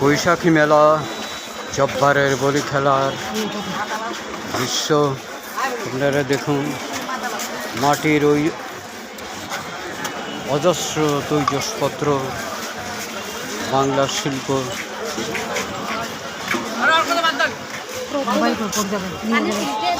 বৈশাখী মেলা জব্বারের বলি খেলার দৃশ্য। আপনারা দেখুন মাটির ওই অজস্র তৈজসপত্র বাংলার শিল্প।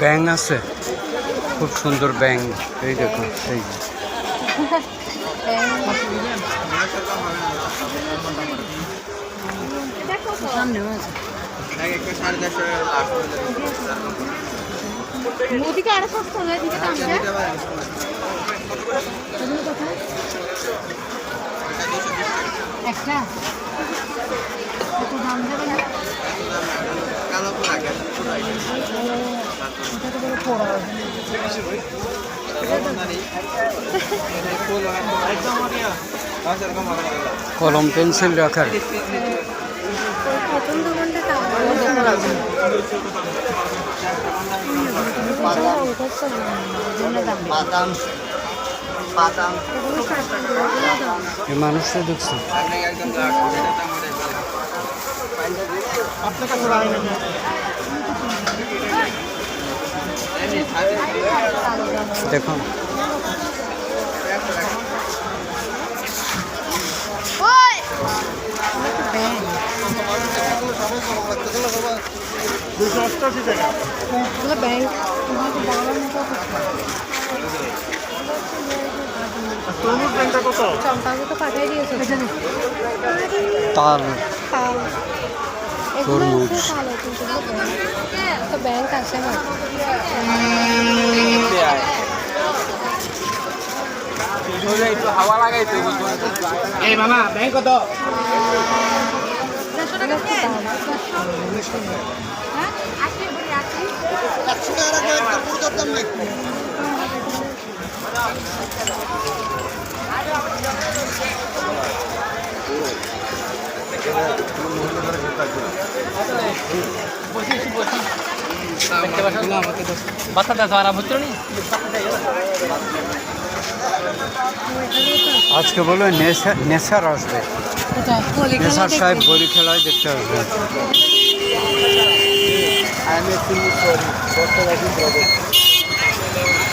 ব্যাং আছে। খুব সুন্দর ব্যাং এই দেখুন সেই ওদিকে আরও সস্তা হয় যায় একটা? কত দাম যাবে না এটা তো বলে পড়া কলম পেন্সিল রাখার। বাদাম বাদাম মানুষটা দেখছি। দেখুন ওগুলো ব্যাংক আমাকে বাবার চম্পাকে তো পাঠিয়ে দিয়েছে। তাল। তাল। এগুলো তরমুজ। তো ব্যাংক আছে না? এই মামা ব্যাংক কত? এগুলো একটু দাম বাচ্চাটা যারা ভুত্র নি? আজকে বলো নেশা নেশার আসবে। নেশার সাহেব বলি খেলায় দেখতে আসবে।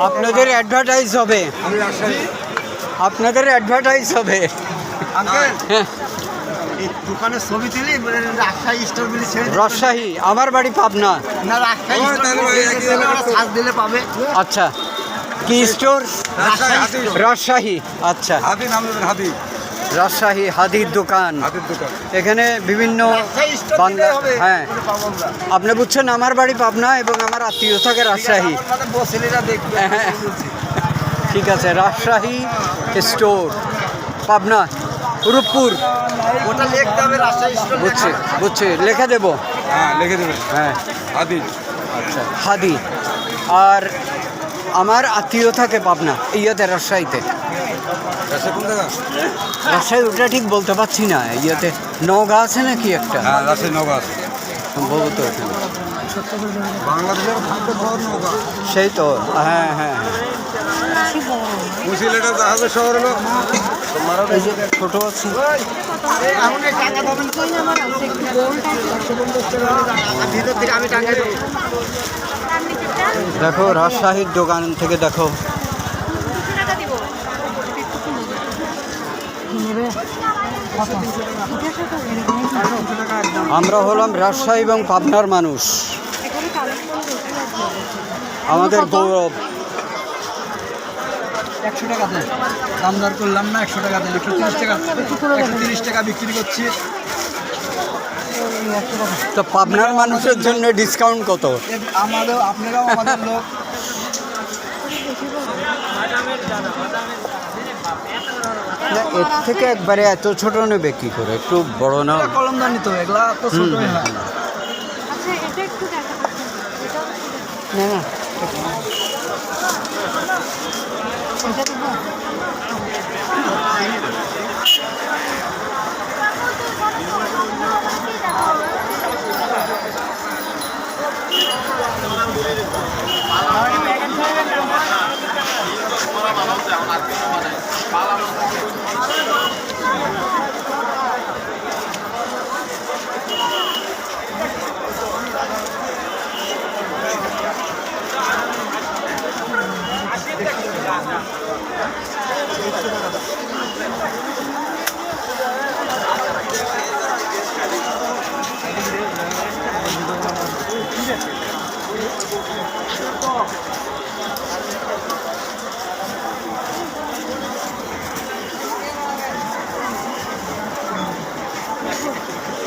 আপনাদের অ্যাডভার্টাইজ হবে। আপনাদের অ্যাডভার্টাইজ হবে। আঙ্কেল হ্যাঁ। দোকানের ছবি মানে রাজশাহী স্টোর বলে ছেড়ে রাজশাহী আমার বাড়ি পাবনা। না রাজশাহী দিলে পাবে। আচ্ছা। কি স্টোর রাজশাহী আচ্ছা। নাম হাবিব রাজশাহী হাদির দোকান। এখানে বিভিন্ন বাংলা হ্যাঁ। আপনি বুঝছেন আমার বাড়ি পাবনা এবং আমার আত্মীয় থাকে রাজশাহী। হ্যাঁ। ঠিক আছে রাজশাহী স্টোর পাবনা রূপপুর। বুঝছি বুঝছি লিখে দেব? হ্যাঁ লিখে দেবেন হ্যাঁ। হাবিব আচ্ছা হাদি আর আমার আত্মীয় থাকে পাবনা ইয়েতে রাজশাহীতে। রাজশাহী কোন জায়গা রাজশাহী ওটা ঠিক বলতে পারছি না ইয়েতে নওগাঁ আছে নাকি একটা? হ্যাঁ রাজশাহী নৌকা আছে। সম্ভবত ওখানে বাংলাদেশের সেই তো হ্যাঁ হ্যাঁ হ্যাঁ। ছোট আছে। দেখো রাজশাহীর দোকান থেকে দেখো আমরা হলাম রাজশাহী এবং পাবনার মানুষ। আমাদের গৌরব। একশো টাকা দেন দাম দর করলাম না একশো টাকা দেন একশো তিরিশ টাকা একশো তিরিশ টাকা বিক্রি করছি। তো পাবনার মানুষের জন্য ডিসকাউন্ট কত? আমাদের আপনারাও আমাদের লোক। না, এর থেকে একবারে এত ছোট নেবে কি করে? একটু বড় না কলমদানি তো এগুলা তো আচ্ছা না না। Thank you.